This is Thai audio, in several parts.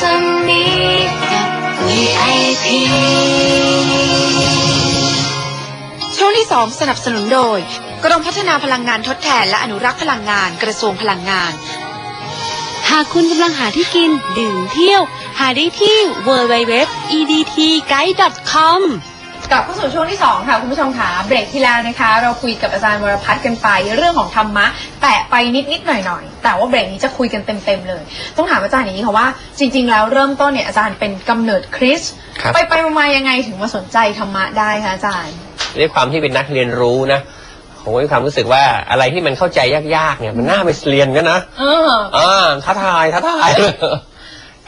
สมีกับ VIP ช่วงที่ 2 สนับสนุนโดย กรมพัฒนาพลังงานทดแทน และอนุรักษ์พลังงานกระทรวงพลังงาน หากคุณกำลังหาที่กิน ดื่มเที่ยว หาได้ที่ www.edtguide.com กลับเข้าสู่ช่วงที่ 2 ค่ะ คุณผู้ชมค่ะเบรกที่แล้วนะคะ เราคุยกับอาจารย์วรพัฒน์กันไป เรื่องของธรรมะ แตะไปนิดนิดๆหน่อยหน่อยๆแต่ว่าเบรกนี้จะคุยกันเต็มๆเลย ต้องถามอาจารย์อย่างนี้ค่ะว่าจริง ๆ แล้วเริ่มต้นเนี่ยอาจารย์เป็นกำเนิดคริสต์ครับไปไปๆมาๆยังไงถึงมาสนใจธรรมะได้คะอาจารย์ด้วยความที่เป็นนักเรียนรู้นะผมก็มีความรู้สึกว่าอะไรที่มันเข้าใจยากๆเนี่ยมันน่าไปเรียนกันนะเอออ่าท้าทายท้าทาย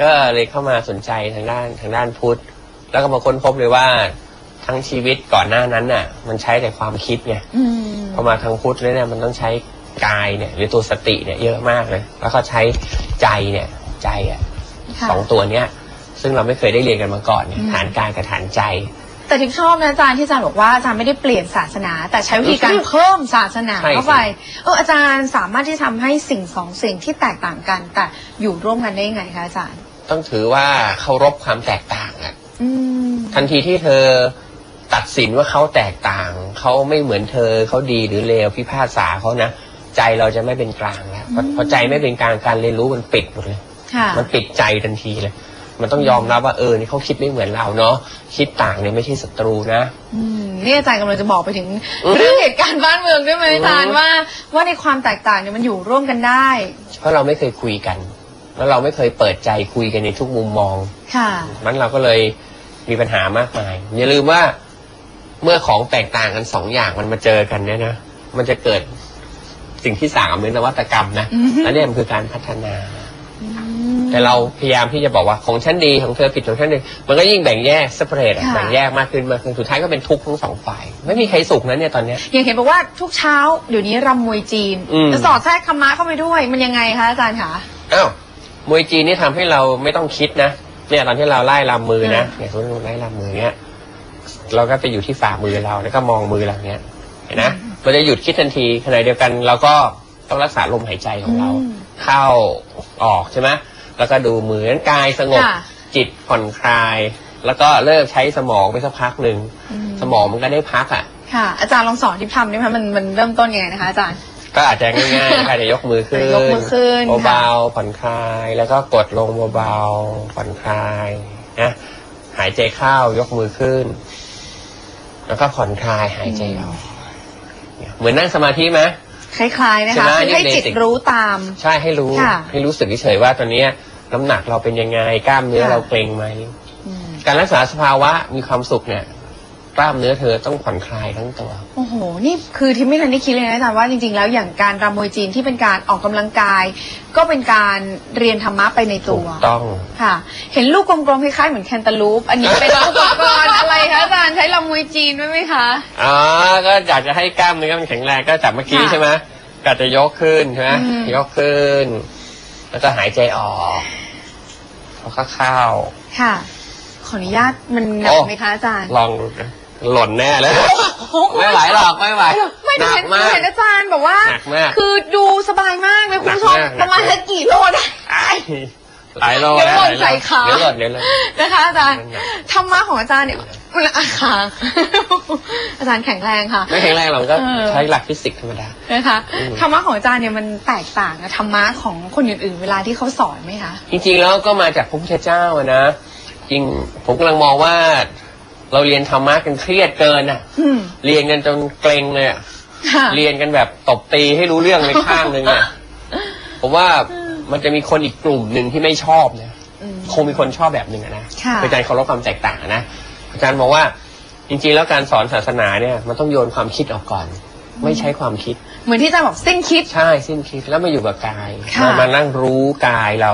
ก็เลยเข้ามาสนใจทางด้านทางด้านพุทธ แล้วก็มาค้นพบเลยว่า ทั้งชีวิตก่อนหน้านั้นน่ะ มันใช้แต่ความคิดไงอืมพอมาทางพุทธแล้วเนี่ยมันต้องใช้กายเนี่ยหรือตัวสติเนี่ยเยอะมากเลยแล้วก็ใช้ใจเนี่ยใจอะค่ะ สองตัวเนี้ยซึ่งเราไม่เคยได้เรียนกันมาก่อนเนี่ยอืม ฐานกายกับฐานใจ แต่ทิพย์ชอบนะอาจารย์ที่อาจารย์บอกว่าอาจารย์ไม่ได้เปลี่ยนศาสนา แต่ใช้วิธีการเพิ่มศาสนาใช่สิ เข้าไปเอออาจารย์สามารถที่ทำให้สิ่งสองสิ่งที่แตกต่างกัน แต่อยู่ร่วมกันได้ยังไงคะอาจารย์ ต้องถือว่าเคารพความแตกต่างอะ อืม ทันทีที่เธอ ตัดสินว่าเขาแตกต่าง เขาไม่เหมือนเธอเขาดีหรือเลวพิพากษาเขานะใจเราจะไม่เป็นกลางแล้วพอพอใจไม่เป็นกลางการเรียนรู้มันปิดหมดเลย ค่ะ มันปิดใจทันทีเลย มันต้องยอมรับว่าเออนี่เขาคิดไม่เหมือนเราเนาะคิดต่างเนี่ยไม่ใช่ศัตรูนะ อืมนี่อาจารย์กำลังจะบอกไปถึง อืมเรื่องเหตุการณ์บ้านเมืองด้วยไหมอาจารย์อืมว่า ว่าในความแตกต่างเนี่ยมันอยู่ร่วมกันได้ เพราะเราไม่เคยคุยกัน แล้วเราไม่เคยเปิดใจคุยกันในทุกมุมมอง ค่ะ มันเราก็เลยมีปัญหามากมาย อย่าลืมว่า เมื่อของแตกต่างกันสองอย่างมันมาเจอกันเนี่ยนะมันจะเกิดสิ่งที่สามหรือนวัตกรรมนะอือฮึและเนี่ยมันคือการพัฒนา แต่เราพยายามที่จะบอกว่าของฉันดีของเธอผิดของฉันดีมันก็ยิ่งแบ่งแยก separate อะค่ะ แบ่งแยกมากขึ้นมากขึ้นสุดท้ายก็เป็นทุกข์ทั้งสองฝ่าย ไม่มีใครสุขนะเนี่ยตอนเนี้ยอย่างเห็นบอกว่าทุกเช้าเดี๋ยวนี้รำมวยจีนอืม จะสอดแทรกธรรมะเข้าไปด้วย มันยังไงคะอาจารย์คะ อ้าวมวยจีนนี่ทำให้เราไม่ต้องคิดนะเนี่ยตอนที่เราไล่ลำมือนะอืมเนี่ยสมมติเราไล่ลำมือเนี่ย เราก็ไปอยู่ที่ฝ่ามือเราแล้วก็มองมือเราเนี่ยเห็นนะมันจะหยุดคิดทันทีขณะเดียวกันเราก็ต้องรักษาลมหายใจของเราอืมเข้าออกใช่ไหมแล้วก็ดูมือนั้นกายสงบค่ะจิตผ่อนคลาย แล้วก็เลิกใช้สมองไปสักพักหนึ่งอืม สมองมันก็ได้พักอะ ค่ะ อาจารย์ลองสอนที่ทำได้ไหมคะมันมันเริ่มต้นยังไงนะคะอาจารย์ ก็อาจจะง่ายๆนะคะจะยกมือขึ้นยกมือขึ้นเบาๆผ่อนคลาย แล้วก็กดลงเบาๆผ่อนคลายนะหายใจเข้ายกมือขึ้น แล้วก็ผ่อนคลายหายใจออกเนี่ยเหมือนนั่งสมาธิไหมคล้ายๆนะใช่คะไหมคือให้นี่จิต basic รู้ตาม ใช่ให้รู้ค่ะให้รู้สึกเฉยๆว่าตอนเนี้ยน้ำหนักเราเป็นยังไงกล้ามเนื้อค่ะเราเกร็งไหมอืมการรักษาสภาวะมีความสุขเนี่ย กล้ามเนื้อเธอต้องผ่อนคลายทั้งตัว โอ้โห นี่คือที่ไม่ทันได้คิดเลยนะอาจารย์ว่าจริงๆ แล้วอย่างการรำมวยจีนที่เป็นการออกกำลังกาย ก็เป็นการเรียนธรรมะไปในถูตัวกต้อง ค่ะ เห็นลูกกลมๆคล้ายๆเหมือนแคนตาลูป อันนี้เป็นอุปกรณ์อะไรคะอาจารย์ใช้รำมวยจีนด้วยไหมคะ อ๋อ ก็อยากจะให้กล้ามเนื้อมันแข็งแรงก็จับเมื่อกี้ค่ะใช่ไหมก็จะยกขึ้นใช่ไหมอืม ยกขึ้น แล้วก็หายใจออกแล้วก็เข้า ค่ะ ขออนุญาตมันหนักโอ้ไหมคะอาจารย์ ลองดูนะ หล่นแน่เลย ไม่ไหวหรอกไม่ไหวไม่หได้นัเห็กนมากเห็นอาจารย์แบบว่า หนักมากคือดูสบายมากเลยคุณผู้ชมหนักมาก ประมาณสักกี่โลนะอ้ายหลายโลเดี๋ยวนะหล่นลายโลใส่ขา เดี๋ยวหล่นเดี๋ยวหล่น นะคะอาจารย์มันหนัก ธรรมะของอาจารย์เนี่ยมันอาคาอาจารย์แข็งแรงค่ะ ไม่แข็งแรงหรอกก็เออ ใช้หลักฟิสิกส์ธรรมดา นะคะอืม ธรรมะของอาจารย์เนี่ยมันแตกต่างกับธรรมะของคนอื่นๆ เวลาที่เขาสอนไหมคะ จริงๆแล้วก็มาจากพระพุทธเจ้าอะนะจริงผมกำลังมองว่า เราเรียนธรรมะกันเครียดเกินอะ อืม เรียนกันจนเกรงเลยอะค่ะ เรียนกันแบบตบตีให้รู้เรื่องในข้างหนึ่งอะผมว่ามันจะมีคนอีกกลุ่มหนึ่งที่ไม่ชอบนะอืม คงมีคนชอบแบบหนึ่งอะนะค่ะ เป็นการเคารพความแตกต่างอะนะ อาจารย์บอกว่าจริงๆ แล้วการสอนศาสนาเนี่ยมันต้องโยนความคิดออกก่อน ไม่ใช้ความคิด เหมือนที่อาจารย์บอกสิ้นคิด ใช่สิ้นคิดแล้วมาอยู่กับกายค่ะมามานั่งรู้กายเรา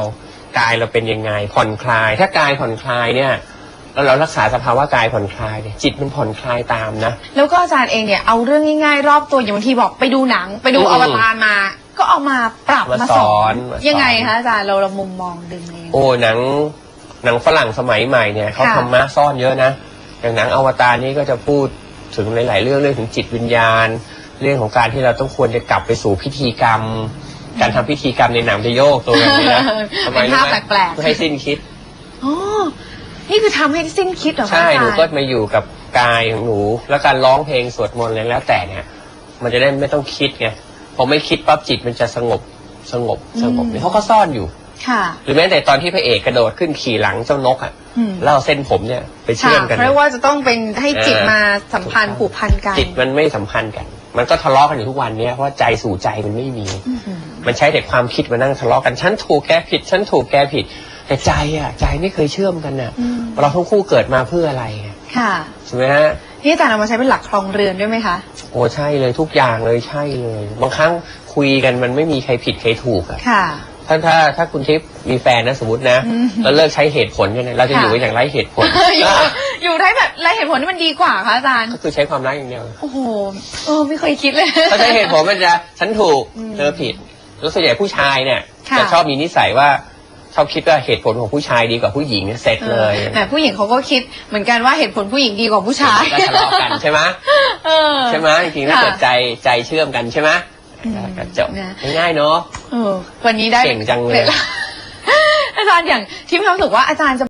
กายเราเป็นยังไงผ่อนคลาย ถ้ากายผ่อนคลายเนี่ย แล้วเรารักษาสภาวะกายผ่อนคลายเนี่ยจิตมันผ่อนคลายตามนะ แล้วก็อาจารย์เองเนี่ยเอาเรื่องง่ายๆ รอบตัวอย่างบางทีบอกไปดูหนัง ไปดูอืมอวตารมา ก็เอามาปรับมามาสสออนนมาสอน ยังไงคะอาจารย์เราเรามุมมองดึงเอง โอ้หนังหนังฝรั่งสมัยใหม่เนี่ยเขาค่ะธรรมะซ่อนเยอะนะอย่างหนังอวตารนี่ก็จะพูดถึงหลาย ๆ เรื่องเรื่องถึงจิตวิญญาณ เรื่องของการที่เราต้องควรจะกลับไปสู่พิธีกรรม การทำพิธีกรรมในหนังจะโยกตัวแบบนี้นะทำไมเป็นรู้ท่าไหมแปลกๆเพื่อให้สิ้นคิดอ๋อ นี่คือทำให้สิ้นคิดเหรอคะใช่อาจารย์หนูก็มาอยู่กับกายของหนู แล้วการร้องเพลงสวดมนต์อะไรแล้วแต่เนี่ย มันจะได้ไม่ต้องคิดไงพอไม่คิดปั๊บจิตมันจะสงบสงบสงบเนี่ยเขาก็ซ่อนอยู่ ค่ะ หรือแม้แต่ตอนที่พระเอกกระโดดขึ้นขี่หลังเจ้านกอะอืม แล้วเอาเส้นผมเนี่ยไปเชื่อมกันเพราะว่าจะต้องเป็นให้จิตเออมาสัมพันธ์ผูกพันกันจิตมันไม่สัมพันธ์กัน มันก็ทะเลาะกันอยู่ทุกวันเนี้ยเพราะใจสู่ใจมันไม่มีมันใช้แต่ความคิดมานั่งทะเลาะกัน ฉันถูกแกผิด ฉันถูกแกผิด แต่ใจอะใจไม่เคยเชื่อมกันน่ะ อืม เราทั้งคู่เกิดมาเพื่ออะไรอะค่ะ ใช่ไหมฮะ นี่อาจารย์เอามาใช้เป็นหลักครองเรือนด้วยไหมคะ โอ้ใช่เลยทุกอย่างเลยใช่เลย บางครั้งคุยกันมันไม่มีใครผิดใครถูกอะค่ะ ถ้าถ้าถ้าคุณทิพย์มีแฟนนะสมมตินะอืม แล้วเลิกใช้เหตุผลกันเนี่ยเราจะค่ะอยู่กันอย่างไร้เหตุผลอยู่อยู่ได้แบบไรเหตุผลที่มันดีกว่าคะอาจารย์ ก็คือใช้ความรักอย่างเดียวโอ้โห เออ ไม่เคยคิดเลย ถ้าใช้เหตุผลมันจะฉันถูกอืมเธอผิด แล้วส่วนใหญ่ผู้ชายเนี่ยค่ะ จะชอบมีนิสัยว่า ชอบคิดว่าเหตุผลของผู้ชายดีกว่าผู้หญิงเนี่ยเสร็จเลยแต่ผู้หญิงเขาก็คิดเหมือนกันว่าเหตุผลผู้หญิงดีกว่าผู้ชายก็ทะเลาะกันใช่ไหมเออใช่ไหมจริงๆถ้าค่ะเกิดใจใจเชื่อมกันใช่ไหมอืมก็จบนะง่ายๆเนาะเออวันนี้ได้เก่งจังเลยอาจารย์อย่างที่มีความรู้สึกว่าอาจารย์จะ